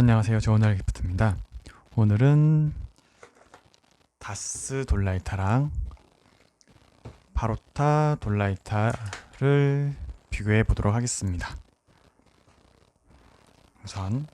안녕하세요. 좋은 날 기프트입니다. 오늘은 다스 돌라이타랑 바로타 돌라이타를 비교해 보도록 하겠습니다. 우선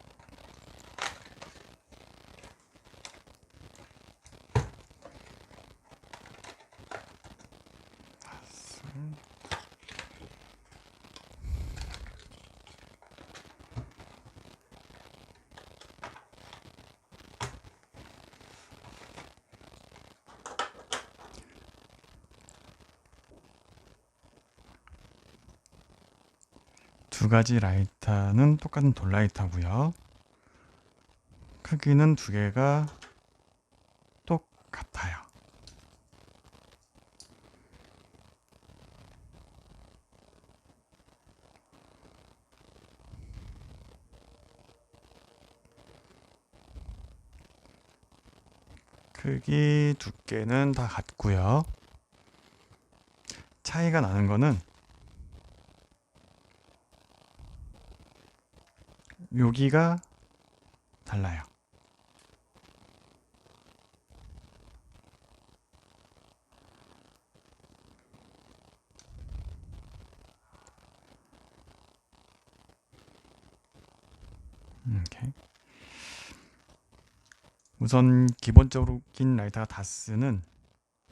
두 가지 라이터는 똑같은 돌라이터고요. 크기는 두 개가 똑같아요. 크기 두께는 다 같고요. 차이가 나는 거는 여기가 달라요. 우선 기본적으로 긴 라이터가 다스는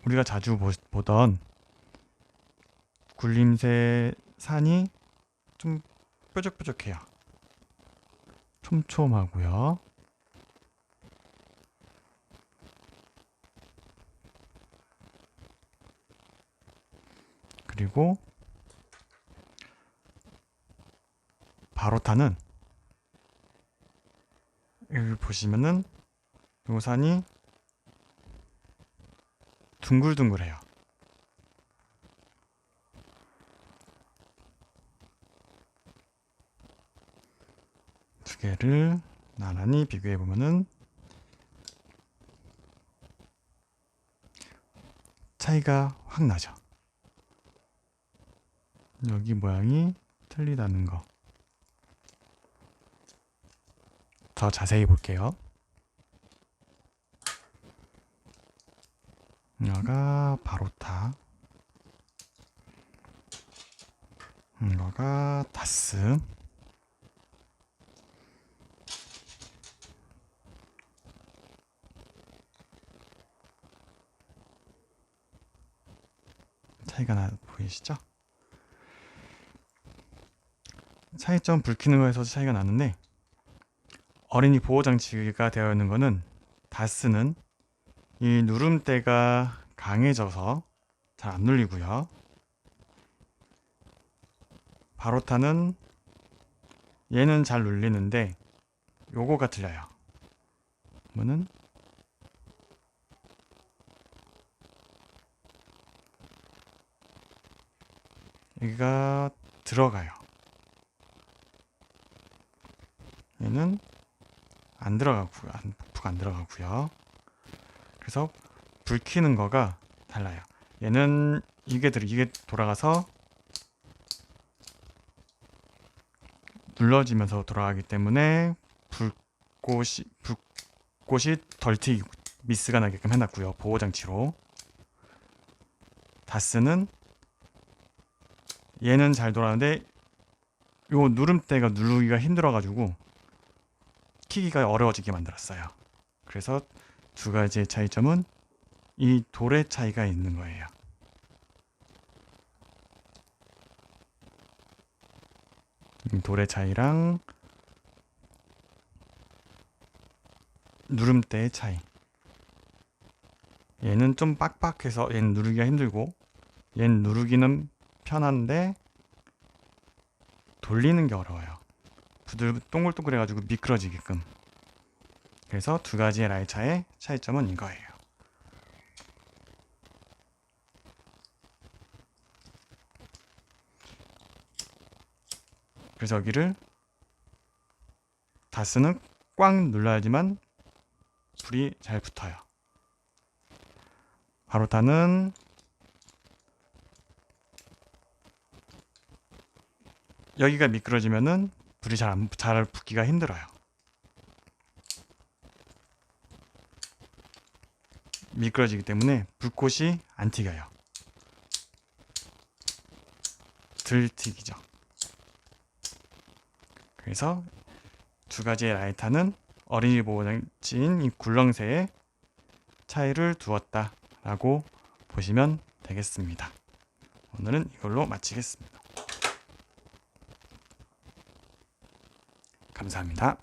우리가 자주 보, 보던 굴림새 산이 좀 뾰족뾰족해요. 촘촘하고요. 그리고 바로타는 여기 보시면은 요 산이 둥글둥글해요. 두 개를 나란히 비교해 보면은 차이가 확 나죠. 여기 모양이 틀리다는 거. 더 자세히 볼게요. 여가 바로타. 이거가 다스. 차이가 나 보이시죠? 차이점 불 켜는 거에서 차이가 나는데 어린이 보호 장치가 되어 있는 거는 다스는 이 누름대가 강해져서 잘 안 눌리고요. 바로타는 얘는 잘 눌리는데 요거가 틀려요. 여 기가 들어가요. 얘는 안 들어가고요. 안, 부가 안 들어가고요. 그래서 불 켜는 거가 달라요. 얘는 이게 들 이게 돌아가서 눌러지면서 돌아가기 때문에 불꽃이 불꽃이 덜 튀기 미스가 나게끔 해놨고요. 보호 장치로 다스는 얘는 잘 돌아가는데 요 누름대가 누르기가 힘들어가지고 키기가 어려워지게 만들었어요. 그래서 두 가지의 차이점은 이 돌의 차이가 있는 거예요. 이 돌의 차이랑 누름대의 차이. 얘는 좀 빡빡해서 얘는 누르기가 힘들고 얘는 누르기는 편한데 돌리는 게 어려워요. 부들 동글동글해가지고 미끄러지게끔. 그래서 두 가지의 라이차의 차이점은 이거예요. 그래서 여기를 다스는 꽉 눌러야지만 불이 잘 붙어요. 바로타는 여기가 미끄러지면은 불이 잘, 안, 잘 붙기가 힘들어요. 미끄러지기 때문에 불꽃이 안 튀겨요. 들튀기죠. 그래서 두 가지의 라이터는 어린이 보호장치인 이 굴렁쇠에 차이를 두었다라고 보시면 되겠습니다. 오늘은 이걸로 마치겠습니다. 감사합니다.